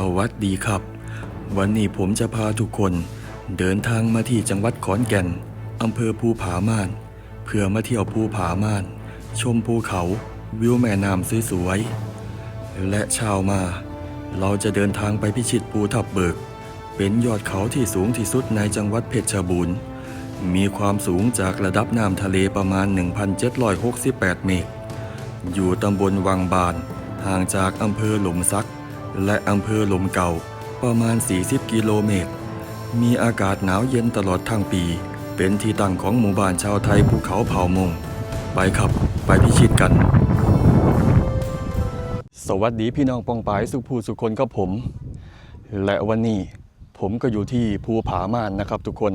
สวัสดีครับ วันนี้ผมจะพาทุกคน เดินทางมาที่จังหวัดขอนแก่นอำเภอภูผาม่าน เพื่อมาเที่ยวภูผาม่าน ชมภูเขาวิวแม่น้ำสวยๆและเช้ามา เราจะเดินทางไปพิชิตภูทับเบิก เป็นยอดเขาที่สูงที่สุดในจังหวัดเพชรบูรณ์ มีความสูงจากระดับน้ำทะเลประมาณ 1,768 เมตร อยู่ตำบลวังบานห่างจากอำเภอหลมซัก และอำเภอลมเก่าประมาณ 40 กิโลเมตร มีอากาศหนาวเย็นตลอดทั้งปี เป็นที่ตั้งของหมู่บ้านชาวไทยภูเขาเผ่ามง ไปครับ ไปพิชิตกัน สวัสดีพี่น้องปองปายสุภูสุคนครับผม และวันนี้ผมก็อยู่ที่ภูผาม่านนะครับ ทุกคน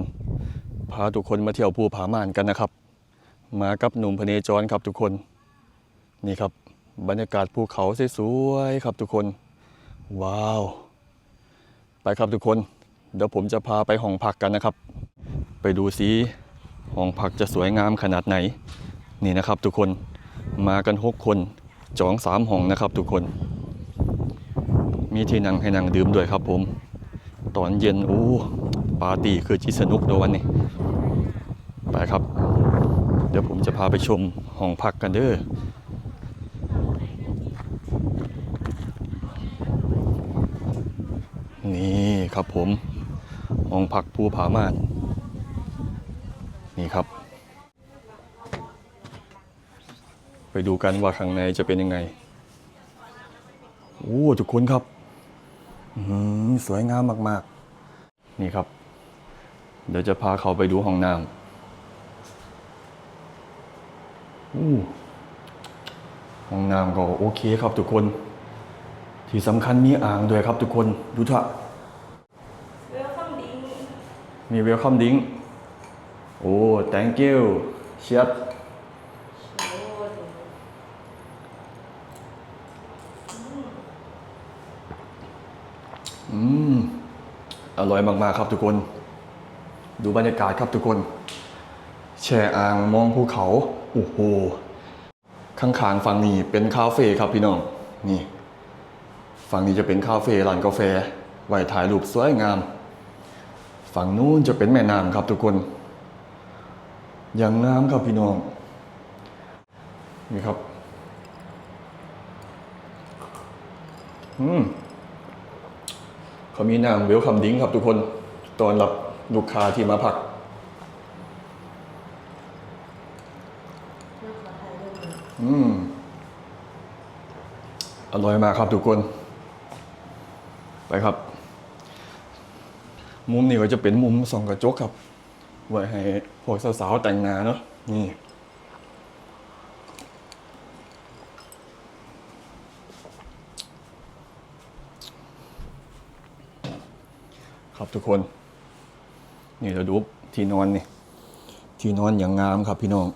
พาทุกคนมาเที่ยวภูผาม่านกันนะครับ มากับหนุ่มพเนจรครับทุกคน นี่ครับ บรรยากาศภูเขาสวยๆครับทุกคน ว้าว ไปครับทุกคน เดี๋ยวผมจะพาไปห้องพักกันนะครับ ไปดูซิห้องพักจะสวยงามขนาดไหน นี่นะครับทุกคนมากันหกคนจองสามห้องนะครับทุกคน มีที่นั่งให้นั่งดื่มด้วยครับผม ตอนเย็นโอ้ปาร์ตี้คือจิสนุกตัววันนี้ไปครับ เดี๋ยวผมจะพาไปชมห้องพักกันเด้อ นี่ครับผมห้องพักภูผาม่านนี่ครับ ไปดูกันว่าข้างในจะเป็นยังไงโอ้ทุกคนครับหือสวยงามมาก ๆ นี่ครับ เดี๋ยวจะพาเขาไปดูห้องน้ำอู้ห้องน้ำก็โอเคครับทุกคน ที่สำคัญมีอ่างด้วยครับทุกคน ดูเถอะ มีเวลคัมดิ้งโอ้ thank you เชียบอืม อร่อยมากๆครับทุกคน ดูบรรยากาศครับทุกคน แช่อ่างมองภูเขา โอ้โห ข้างๆฝั่งนี้เป็นคาเฟ่ครับพี่น้อง นี่ ฝั่งนี้จะเป็นคาเฟ่ร้านกาแฟ ไว้ถ่ายรูปสวยงาม ฝั่งนู้นจะเป็นแม่น้ำครับทุกคน อย่างงามครับพี่น้อง นี่ครับ อืมเขามีนางเวลคัมดิ้งครับทุกคน ตอนรับลูกค้าที่มาพักอืมอร่อยมากครับทุกคน ไปครับ มุมนี้ก็จะเป็นมุมส่องกระจกครับ ไว้ให้พวกสาวๆแต่งงานเนาะนี่ครับทุกคน นี่เราดูที่นอนนี่ ที่นอนอย่างงามครับพี่น้อง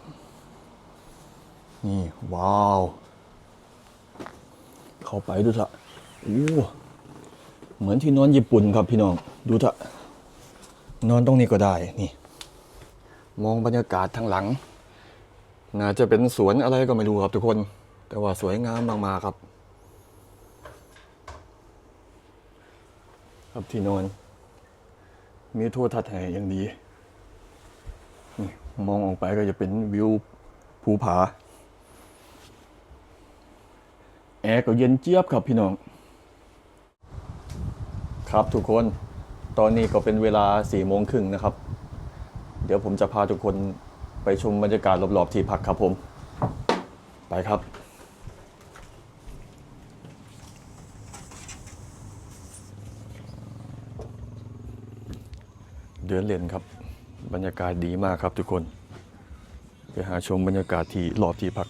นี่ ว้าว เข้าไปดูเถอะโอ้เหมือนที่นอนญี่ปุ่นครับพี่น้อง ดูเถอะนอนตรงนี้ก็ได้นี่ มองบรรยากาศทางหลัง น่าจะเป็นสวนอะไรก็ไม่รู้ครับทุกคน แต่ว่าสวยงามมากๆครับ ครับที่นอน มีทั่วทัศน์ให้อย่างดีนี่มองออกไปก็จะเป็นวิวภูผา แอร์ก็เย็นเจี๊ยบครับพี่น้อง ครับทุกคน ตอนนี้ก็เป็นเวลาสี่โมงครึ่งนะครับ เดี๋ยวผมจะพาทุกคนไปชมบรรยากาศรอบๆที่พักครับผม ไปครับ เดินเล่นครับ บรรยากาศดีมากครับทุกคน ไปหาชมบรรยากาศที่รอบที่พัก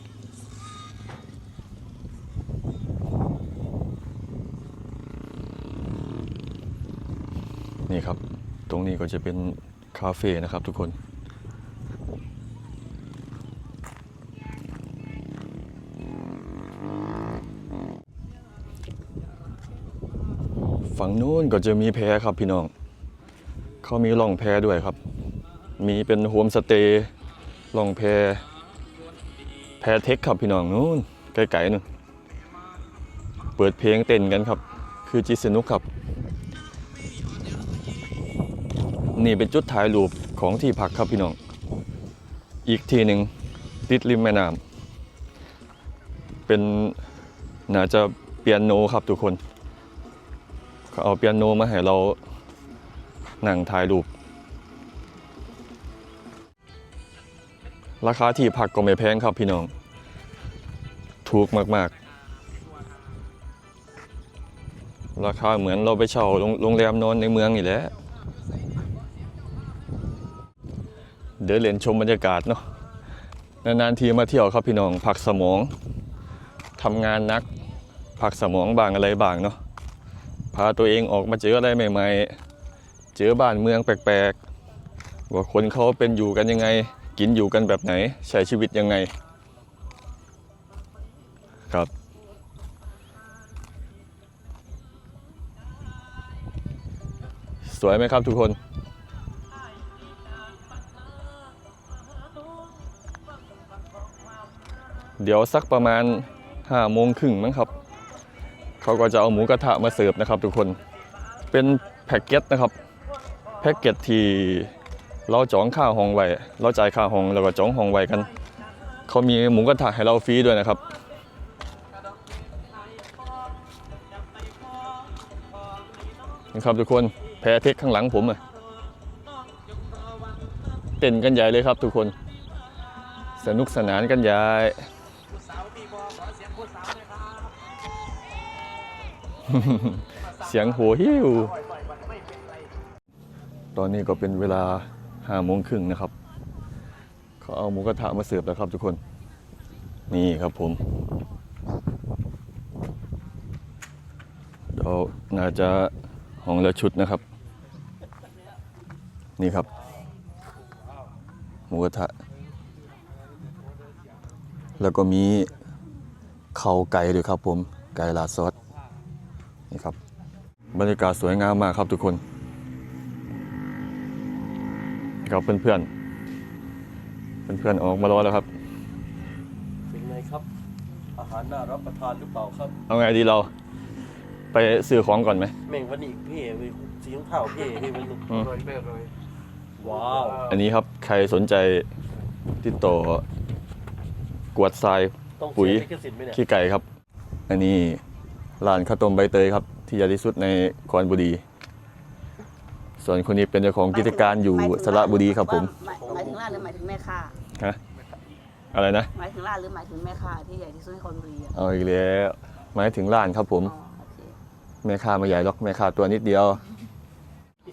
นี่ครับ ตรงนี้ก็จะเป็นคาเฟ่นะครับทุกคนฝั่งนู้นก็จะมีแพครับพี่น้อง เขามีล่องแพด้วยครับ มีเป็นโฮมสเตย์ล่องแพ แพเทคครับพี่น้องนู้นไกลๆนู่น เปิดเพลงเต้นกันครับ คือจิสนุกครับ นี่เป็นจุดถ่ายรูปของที่พักครับพี่น้อง อีกทีหนึ่งติดริมแม่น้ำเป็นน่าจะเปียโนครับทุกคนเขาเอาเปียโนมาให้เรานั่งถ่ายรูป ราคาที่พักก็ไม่แพงครับพี่น้อง ถูกมาก ๆ ราคาเหมือนเราไปเช่าโรงโรงแรมนอนในเมืองนี่แหละ เดินเล่นชมบรรยากาศเนาะนานๆทีมาเที่ยวครับพี่น้องพักสมองทำงานนักพักสมองบางอะไรบางเนาะพาตัวเองออกมาเจออะไรใหม่ๆ เจอบ้านเมืองแปลกๆ ว่าคนเขาเป็นอยู่กันยังไง กินอยู่กันแบบไหน ใช้ชีวิตยังไง ครับสวยไหมครับทุกคน เดี๋ยวสักประมาณห้าโมงครึ่งมั้งครับ เขาก็จะเอาหมูกระทะมาเสิร์ฟนะครับ ทุกคนเป็นแพ็กเกจนะครับแพ็กเกจที่เราจองค่าห้องไว้เราจ่ายค่าห้องแล้วก็จองห้องไว้กัน เขามีหมูกระทะให้เราฟรีด้วยนะครับนี่ครับทุกคนแพรเทคข้างหลังผมอะเต้นกันใหญ่เลยครับทุกคน สนุกสนานกันใหญ่ เสียงโหหิว ตอนนี้ก็เป็นเวลาห้าโมงครึ่งนะครับ เขาเอาหมูกระทะมาเสิร์ฟแล้วครับทุกคน นี่ครับผมเดี๋ยวน่าจะห้องละชุดนะครับ นี่ครับ หมูกระทะ แล้วก็มีเข่าไก่ด้วยครับผม ไก่ลาดซอส บรรยากาศสวยงามมากครับทุกคนครับเพื่อนๆเพื่อนๆออกมารอแล้วครับ เป็นไงครับ อาหารน่ารับประทานหรือเปล่าครับ เอาไงดีเรา ไปซื้อของก่อนไหมแม่งวันนี้เพ่เว้ยสีของเท้าเพ่เฮ้ยมันอืมโรยเบอร์โรยว้าว อันนี้ครับใครสนใจติดต่อกวดทรายต้องปุ๋เสียยลิขสิทธิ์ไหมเนี่ยขี้ไก่ครับ อันนี้ร้านข้าวต้มใบเตยครับ ที่ใหญ่ที่สุดในคอนบุรี ส่วนคนนี้เป็นเจ้าของกิจการอยู่สระบุรีครับผม หมายหมายถึงร้านหรือหมายถึงแม่ค้าฮะ อะไรนะ หมายถึงร้านหรือหมายถึงแม่ค้าที่ใหญ่ที่สุดในคนบุรีอะเอาอีกแล้วหมายถึงร้านครับผม อ๋อโอเคแม่ค้าไม่ใหญ่หรอกแม่ค้าตัวนิดเดียว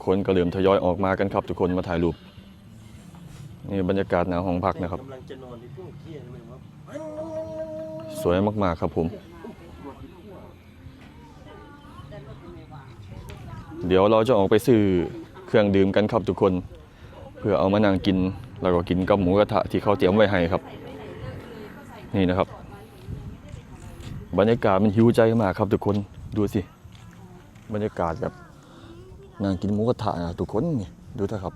คนก็เริ่มทยอยออกมากันครับทุกคนมาถ่ายรูป นี่บรรยากาศหน้าห้องพักนะครับ กำลังจะนอนในพวกเที่ยงเลยว่าสวยมากๆครับผม เดี๋ยวเราจะออกไปซื้อเครื่องดื่มกันครับทุกคน เพื่อเอามานั่งกิน แล้วก็กินกับหมูกระทะที่เขาเตรียมไว้ให้ครับ นี่นะครับ บรรยากาศมันหิวใจมากครับทุกคนดูสิ บรรยากาศแบบนั่งกินหมูกระทะนะทุกคนนี่ดูเถอะครับ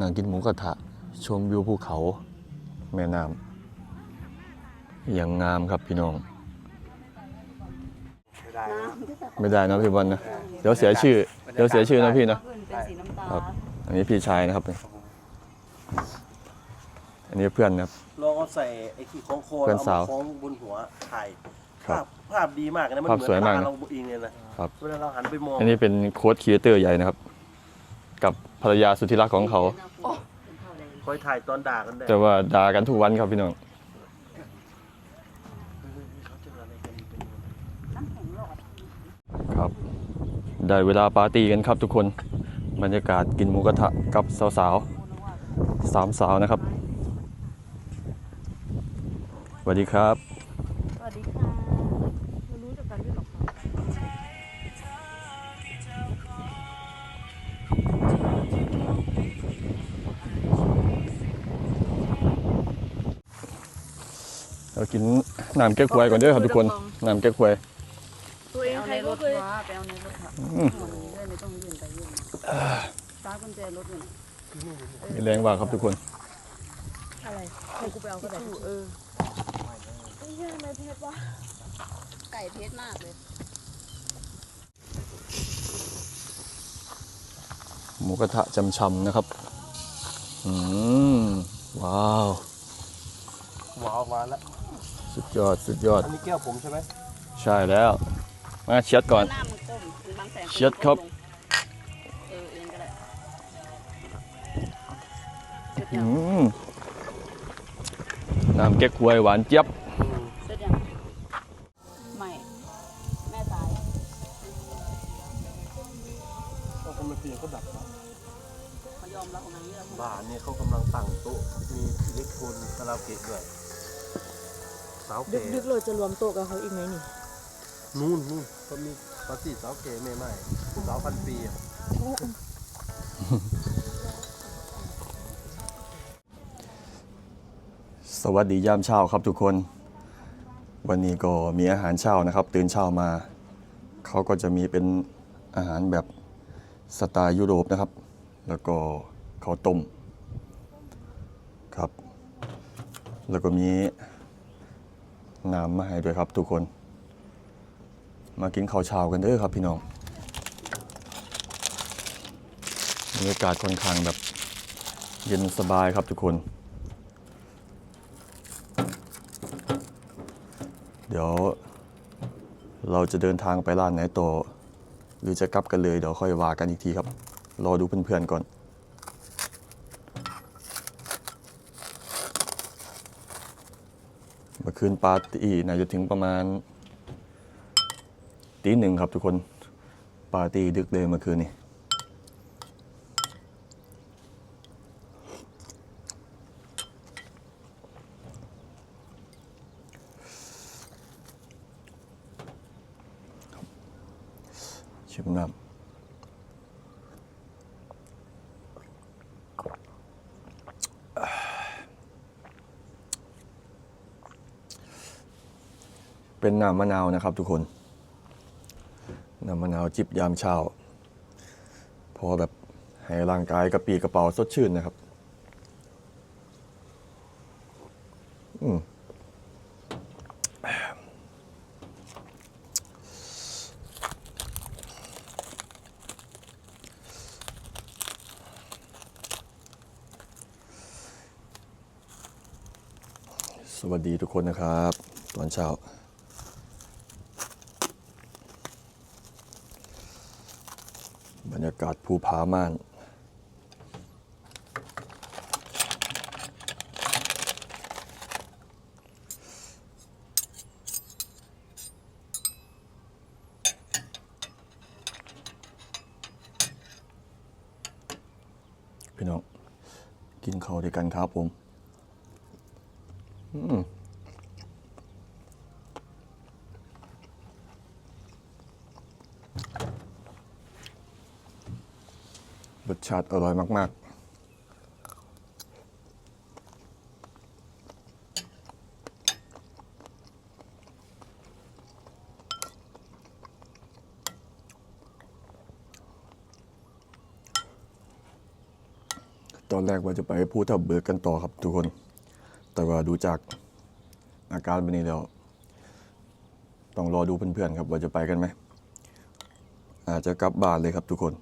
นั่งกินหมูกระทะชมวิวภูเขา แม่น้ำอย่างงามครับพี่น้อง ไม่ได้ไม่ได้นะพี่บอลนะ เดี๋ยวเสียชื่อ เดี๋ยวเสียชื่อนะพี่นะขึ้นเป็นสีน้ำตาลครับ อันนี้พี่ชายนะครับ อันนี้เพื่อนนะครับ ลองเอาใส่ไอ้ขี้ของโคนเพื่อนเอาสาวมาคล้องบนหัวถ่ายครับภาพภาพดีมากนะมันภาพเหมือนสวยมากตานะเราเองเลยนะครับ เวลาเราหันไปมองอันนี้เป็นโค้ดครีเอเตอร์ใหญ่นะครับ กับภรรยาสุดที่รักของเขา คอยถ่ายตอนด่ากันได้แต่ว่าด่ากันทุกวันครับพี่น้อง เขาเจออะไรกันเป็น น้ำแข็งหลอด ครับ ได้เวลาปาร์ตี้กันครับทุกคน บรรยากาศกินหมูกระทะกับสาวๆสามสาวนะครับสวัสดีครับ สวัสดีค่ะไม่รู้จักกันด้วยหรอกค่ะเรากินน้ำแก้ควยก่อนเด้อครับทุกคนน้ำแก้ควยตัวเองใค รก็เคยไปเอาในรถค่ะอืมได้ไม่ต้องยื่นไปยื่นมาตากุญแจรถอยู่ไหนมีแรงว่ากครับทุกคน อะไรให้กูไปเอาก็ได้เออไก่เพชรมากเลย หมูกระทะจำชำนะครับ อืม ว้าว ว้าว มาแล้ว สุดยอด สุดยอด อันนี้แก้วผมใช่ไหม ใช่แล้ว มาเช็ดก่อน หน้ามันก้มคือบางแสนเช็ดครับ เออเองก็ได้เช็ดอืยังมน้ำเก๊กฮวยหวานเจี๊ยบอืมเช็ดยังไม่แม่ตายก็ทำไมเพียงเขาดับนะเขายอมรับของอันนี้แล้วบ้านเนี่ยเขากำลังตั้งโต๊ะมีอิเล็กโทรนคาราโอเกะด้วยสาวดึเก๋กดึกๆเราจะรวมโต๊ะกับเขาอีกไหมนี่ นู่นนู่นเขามีปาษีสาวเก๋ใหม่ๆสาวพันปีอะสวัสดียามเช้าครับทุกคน วันนี้ก็มีอาหารเช้านะครับ ตื่นเช้ามา เขาก็จะมีเป็นอาหารแบบสไตล์ยุโรปนะครับ แล้วก็ข้าวต้มครับ แล้วก็มีน้ำมาให้ด้วยครับทุกคน มากินข้าวเช้ากันเด้อครับพี่น้องบรรยากาศค่อนข้างแบบเย็นสบายครับทุกคน เดี๋ยว เราจะเดินทางไปร้านไหนต่อหรือจะกลับกันเลยเดี๋ยวค่อยว่ากันอีกทีครับ รอดูเพื่อนๆก่อนเมื่อคืนปาร์ตี้น่าจะถึงประมาณ ตีหนึ่งครับทุกคนปาร์ตี้ดึกเลยเมื่อคืนนี้ชิมน้ำเป็นน้ำมะนาวนะครับทุกคนน้ำมะนาวจิบยามเช้า พอแบบให้ร่างกายกระปีกระเป๋าสดชื่นนะครับ อืมสวัสดีทุกคนนะครับ ตอนเช้า รรยากาศภูผาม่านพี่น้อง กินข้าวด้วยกันครับผม อืม รสชาติอร่อยมาก ๆตอนแรกว่าจะไปพูดทับเบิกกันต่อครับทุกคน แต่ว่าดูจากอาการแบบนี้แล้ว ต้องรอดูเพื่อนๆครับว่าจะไปกันไหม อาจจะกลับบ้านเลยครับทุกคน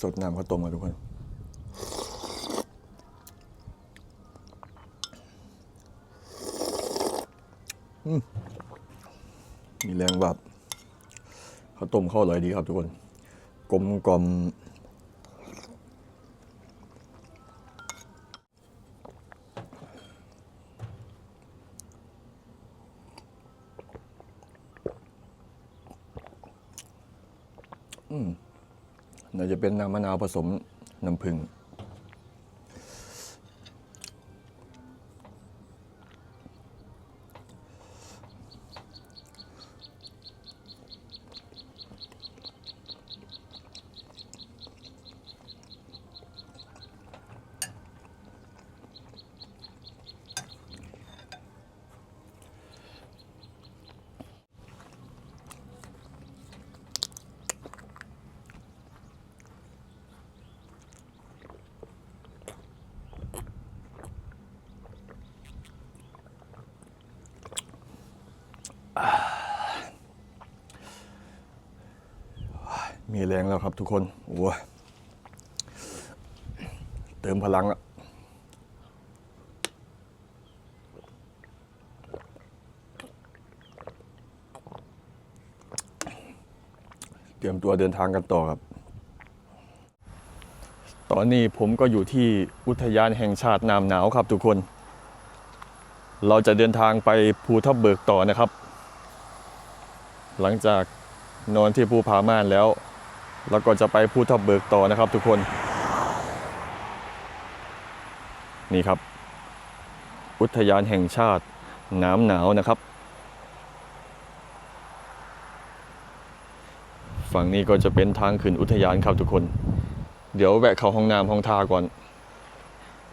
สดน้ำข้าวต้มกันทุกคน มีแรงแบบข้าวต้มข้าวอร่อยดีครับทุกคน กลมกล่อม จะเป็นน้ำมะนาวผสมน้ำผึ้ง มีแรงแล้วครับทุกคนโอ้เติมพลังละเตรียมตัวเดินทางกันต่อครับ ตอนนี้ผมก็อยู่ที่อุทยานแห่งชาติน้ำหนาวครับทุกคน เราจะเดินทางไปภูทับเบิกต่อนะครับ หลังจากนอนที่ภูผาม่านแล้ว แล้วก็จะไปภูทับเบิกต่อนะครับทุกคน นี่ครับ อุทยานแห่งชาติน้ำหนาวนะครับ ฝั่งนี้ก็จะเป็นทางขึ้นอุทยานครับทุกคน เดี๋ยวแวะเข้าห้องน้ำห้องท่าก่อน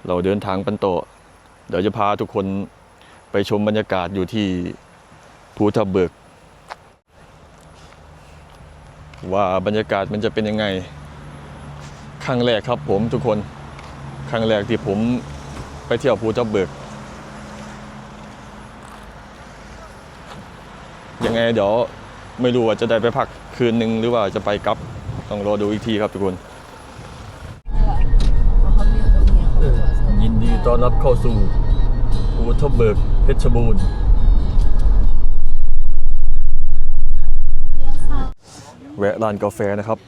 เราเดินทางปันโตอเดี๋ยวจะพาทุกคนไปชมบรรยากาศอยู่ที่ภูทับเบิก ว่าบรรยากาศมันจะเป็นยังไงครั้งแรกครับผมทุกคนครั้งแรกที่ผมไปเที่ยวภูทับเบิก ยังไงเดี๋ยวไม่รู้ว่าจะได้ไปพักคืนหนึ่งหรือว่าจะไปกลับ ต้องรอดูอีกทีครับทุกคน ยินดีต้อนรับเข้าสู่ภูทับเบิกเพชรบูรณ์ แวะร้านกาแฟนะครับ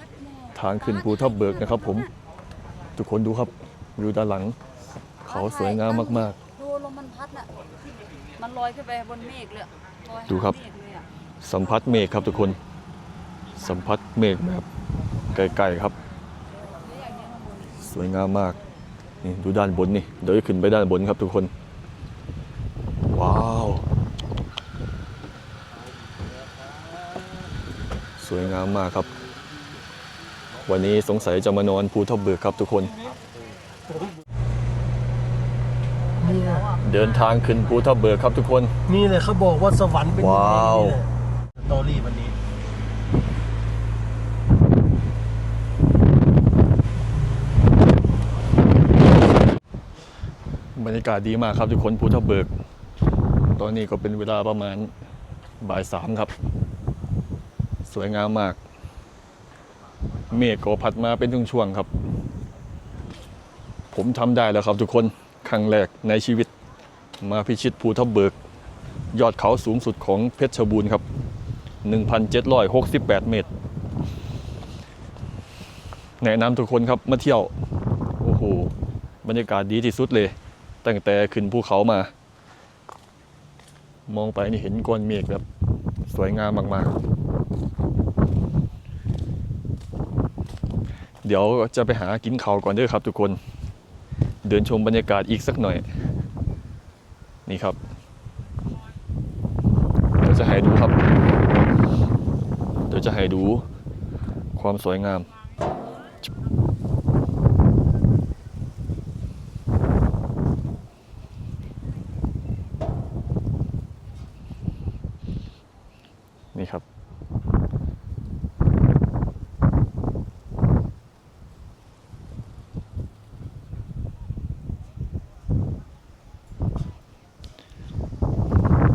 ทางขึ้นภูทับเบิกนะครับ ผม ทุกคนดูครับวิวด้านหลัง เขาสวยงามมาก ดูลมมันพัดน่ะมันลอยขึ้นไปบนเมฆเลยอะลอยหาดูครับ เมฆเลยอะๆ สัมผัสเมฆครับทุกคน สัมผัสเมฆแบบไกลๆครับ สวยงามมากนี่ดูด้านบนนี่เดี๋ยวจะขึ้นไปด้านบนครับทุกคน ว้าว ส วยงามมากครับ วันนี้สงสัยจะมานอนภูทับเบิกครับทุกคน นี่นะเดินทางขึ้นภูทับเบิกครับทุกคน นี่เลยเขาบอกว่าสวรรค์เป็นยังไงว้าว นี่แหละสตอรี่วันนี้ บรรยากาศดีมากครับทุกคนภูทับเบิก ตอนนี้ก็เป็นเวลาประมาณบ่ายสามครับ สวยงามมาก เมฆก็พัดมาเป็นช่วงๆครับ ผมทำได้แล้วครับทุกคนครั้งแรกในชีวิต มาพิชิตภูทับเบิก ยอดเขาสูงสุดของเพชรบูรณ์ครับ 1,768 เมตร แนะนำทุกคนครับมาเที่ยว โอ้โห บรรยากาศดีที่สุดเลย ตั้งแต่ขึ้นภูเขามา มองไปนี่เห็นก้อนเมฆแบบสวยงามมากๆ เดี๋ยวจะไปหากินข้าวก่อนเด้อครับทุกคน เดินชมบรรยากาศอีกสักหน่อย นี่ครับเดี๋ยวจะให้ดูครับ เดี๋ยวจะให้ดูความสวยงาม นี่ครับ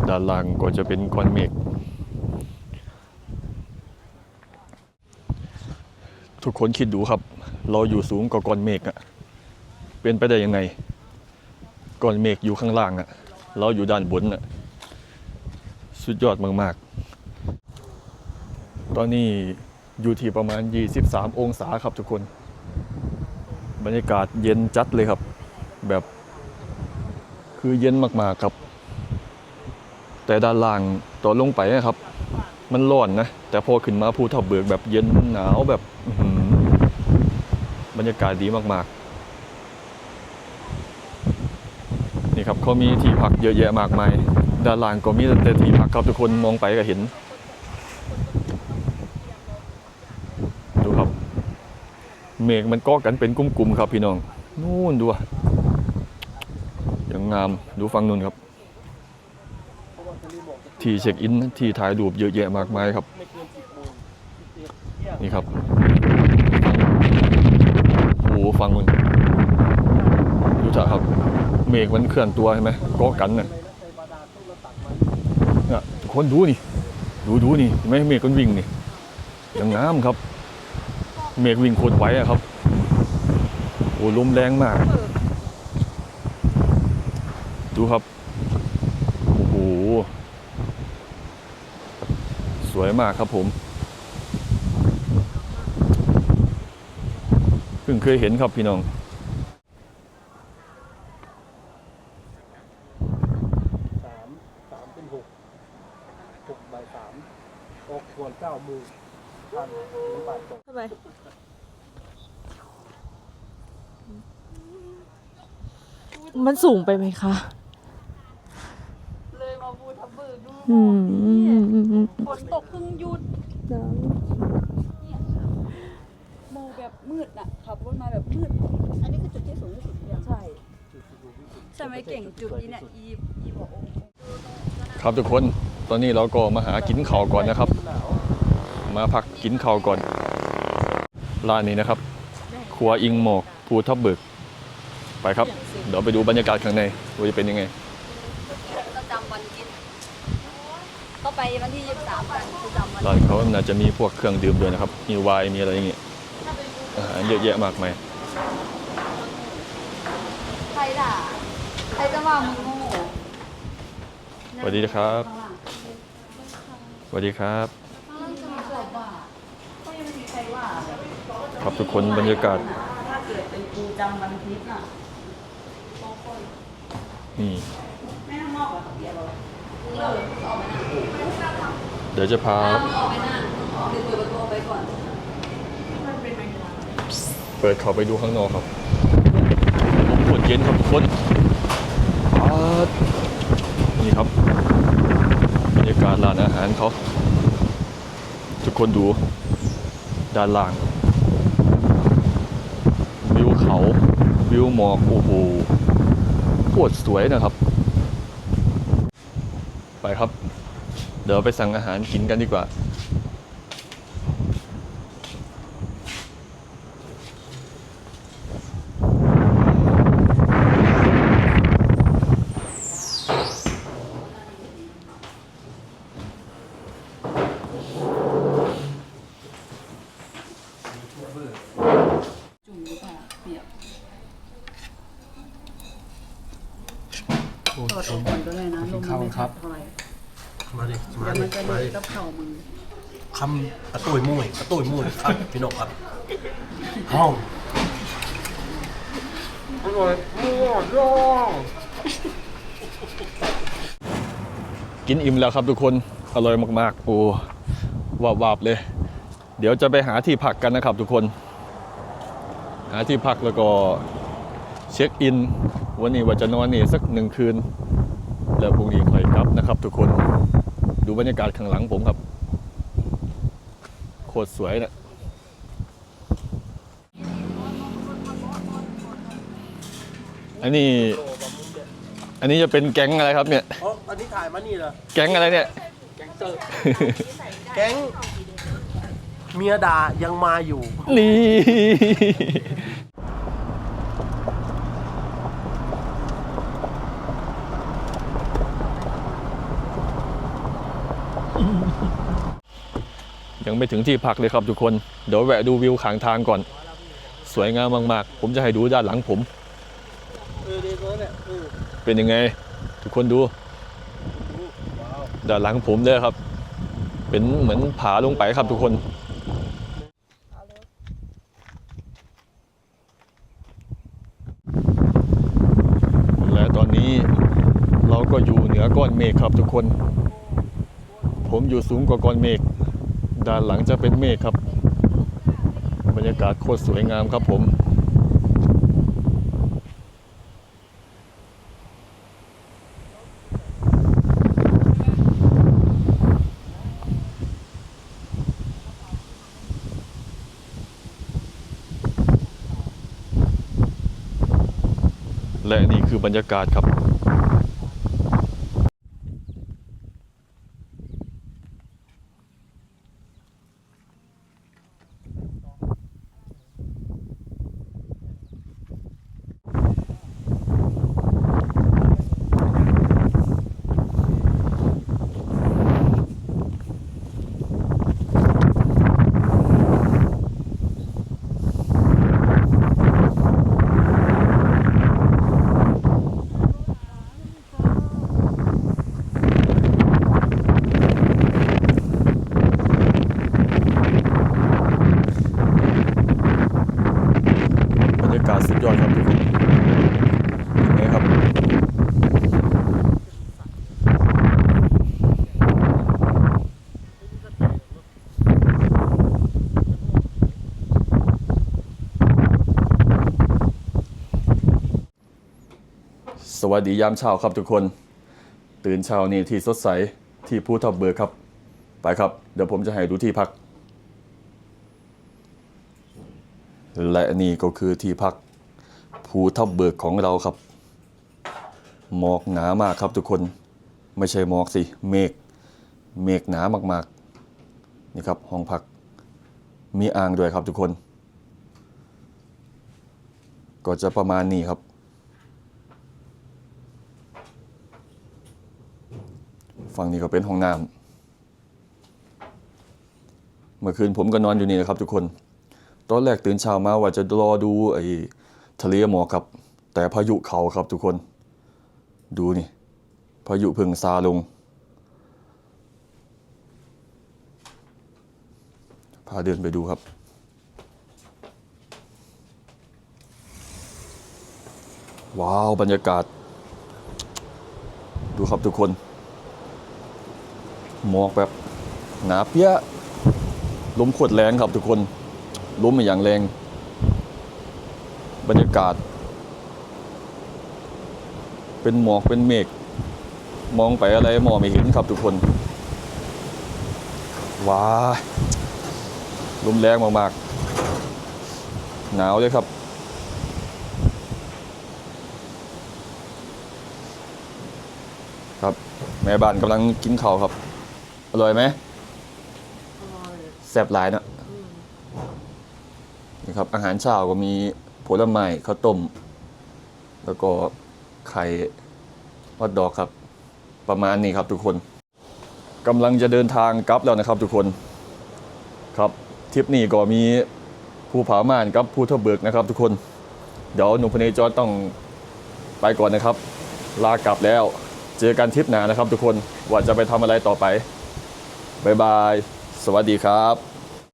ด้านล่างก็ จะเป็นก้อนเมฆทุกคนคิดดูครับ เราอยู่สูงกว่าก้อนเมฆอะเป็นไปได้ยังไงก้อนเมฆอยู่ข้างล่างอะเราอยู่ด้านบนอะสุดยอดมากๆ ตอนนี้อยู่ที่ประมาณ 23 องศาครับทุกคน บรรยากาศเย็นจัดเลยครับ แบบคือเย็นมากๆครับ แต่ด้านล่างตอนลงไปนะครับ มันร้อนนะ แต่พอขึ้นมาภูทับเบิกแบบเย็นหนาวแบบบรรยากาศดีมากๆ นี่ครับเขามีที่พักเยอะแยะมากมาย ด้านล่างก็มีแต่ที่พักครับทุกคนมองไปก็เห็น ดูครับ เมฆมันก็กันเป็นกลุ่มๆครับพี่น้อง นู่นดูอย่างงามดูฟังนู่นครับ ที่เช็คอินที่ถ่ายรูปเยอะแยะมากมายครับ นี่ครับโอ้ฟังมันดูเถอะครับ เมฆมันเคลื่อนตัวใช่ไหมก็กันน่ะเนี่ยคนดูนี่ ดูดูนี่ไหมเมฆมันวิ่งนี่อย่างงามครับ เมฆวิ่งโคตรไวอะครับโอ้ลมแรงมาก ดูครับ โอ้โห ส วยมากครับผมเพิ่งเคยเห็นครับพี่น้องสามสามเป็นหกหกใบสามออกควรเก้ามือพันถึงบาทตกทำไมมันสูงไปไหมคะ เลยมาบูทับเบิกดูอืมอืมอืมอืม ฝนตกเพิ่งหยุดโมแบบมืดน่ะขับรถมาแบบมืด อันนี้คือจุดที่สูงที่สุดยังใช่ใช่ไหมเก่งจุดนี้เนี่ยอีอีบอกโอ้ครับทุกคนตอนนี้เราก็มาหากินข้าวก่อนนะครับ มาพักกินข้าวก่อนร้านนี้นะครับ ครัวอิงหมอกภูทับเบิก ไปครับ เดี๋ยวไปดูบรรยากาศข้างในว่าจะเป็นยังไง ประจำวันกินก็ ไปวันที่ยี่สิบสามกันประจำวันร้านเขาน่าจะมีพวกเครื่องดื่มด้วยนะครับ มีไวน์ มีอะไรอย่างเงี้ยอาหารเยอะแยะมากมายใครด่าใครจะว่ามึงโง่สวัสดีครับสวัสดีครับข้างล่างจะมีใครว่าก็ยังไม่มีใครว่าเลยครับทุกคนบรรยากาศ ถ้าเกิดเป็นกูจำวันพิษอะนี่ แม่ข้างนอกเหรอเบียร์เราเลิกออกไปนั่ง เดี๋ยวจะพาออกไปนั่งออกไปเปิดประตูไปก่อนเปิดเข้าไปดูข้างนอกครับลมโคตรเย็นครับทุกคนอ่านี่ครับบรรยากาศร้านอาหารเขาทุกคนดูด้านล่าง วิวเขา วิวหมอก โอ้โหโคตรสวยนะครับ ไปครับ เดี๋ยวไปสั่งอาหารกินกันดีกว่า จุ่มหรือเปล่าเปียกเปิดออกก่อนก็ได้นะลมมันไม่พัดเท่าไหร่มา ดิมาเดี๋ยวดิมันจะมาโดนดิกับเข่ามึงคำกระตุ้ยมุ้ยกระตุ้ยมุ้ยครับพี่นกครับห้องอร่อยมั่วย่องกินอิ่มแล้วครับทุกคน อร่อยมากๆ โอ้วาบวาบๆเลย เดี๋ยวจะไปหาที่พักกันนะครับทุกคน หาที่พักแล้วก็เช็คอิน วันนี้ว่าจะนอนนี่สักหนึ่งคืน แล้วพรุ่งนี้ค่อยกลับนะครับทุกคน ดูบรรยากาศข้างหลังผมครับ โคตรสวยนะอันนี้ อันนี้จะเป็นแก๊งอะไรครับเนี่ย อ๋ออันนี้ถ่ายมานี่เหรอ แก๊งอะไรเนี่ย แก๊งเตอร์ แก๊ง เมียด่ายังมาอยู่ นี่ ยังไม่ถึงที่พักเลยครับทุกคน เดี๋ยวแวะดูวิวขางทางก่อน สวยงามมากๆ ผมจะให้ดูด้านหลังผมเออเดี๋ยวเนี่ยเออเป็นยังไง ทุกคนดู ด้านหลังผมเลยครับ เป็นเหมือนผาลงไปครับทุกคนและตอนนี้เราก็อยู่เหนือก้อนเมฆครับทุกคน ผมอยู่สูงกว่าก้อนเมฆ ด้านหลังจะเป็นเมฆครับ บรรยากาศโคตรสวยงามครับผมและนี่คือบรรยากาศครับ วัสดียามเช้าครับทุกคน ตื่นเช้านี่ที่สดใสที่ภูทับเบิกครับ ไปครับ เดี๋ยวผมจะให้ดูที่พัก และนี่ก็คือที่พักภูทับเบิกของเราครับ หมอกหนามากครับทุกคน ไม่ใช่หมอกสิ เมฆ เมฆหนามากๆ นี่ครับห้องพัก มีอ่างด้วยครับทุกคน ก็จะประมาณนี้ครับ ฝั่งนี้ก็เป็นห้องน้ำเมื่อคืนผมก็นอนอยู่นี่นะครับทุกคน ตอนแรกตื่นเช้ามาว่าจะรอดูไอ้ทะเลหมอกครับ แต่พายุเขาครับทุกคน ดูนี่ พายุเพิ่งซาลง พาเดินไปดูครับว้าว บรรยากาศ ดูครับทุกคน หมอกแบบหนาเปี้ยะลมขวดแรงครับทุกคนลมมาอย่างแรง บรรยากาศ เป็นหมอกเป็นเมฆมองไปอะไรมองไม่เห็นครับทุกคนว้าลมแรงมากๆ หนาวเลยครับ ครับ แม่บ้านกำลังกินข้าวครับ อร่อยไหมแซ่บหลายเนอะนี่ครับ อาหารเช้าก็มีผลไม้ข้าวต้ม แล้วก็ไข่ฮอทดอกครับ ประมาณนี้ครับทุกคนกำลังจะเดินทางกลับแล้วนะครับทุกคนครับทริปนี้ก็มีภูผาม่านกับภูทะเบิกนะครับ ทุกคน เดี๋ยวหนุ่มพเนจรต้องไปก่อนนะครับ ลากลับแล้ว เจอกันทริปหน้านะครับ ทุกคนว่าจะไปทำอะไรต่อไป บ๊ายบาย สวัสดีครับ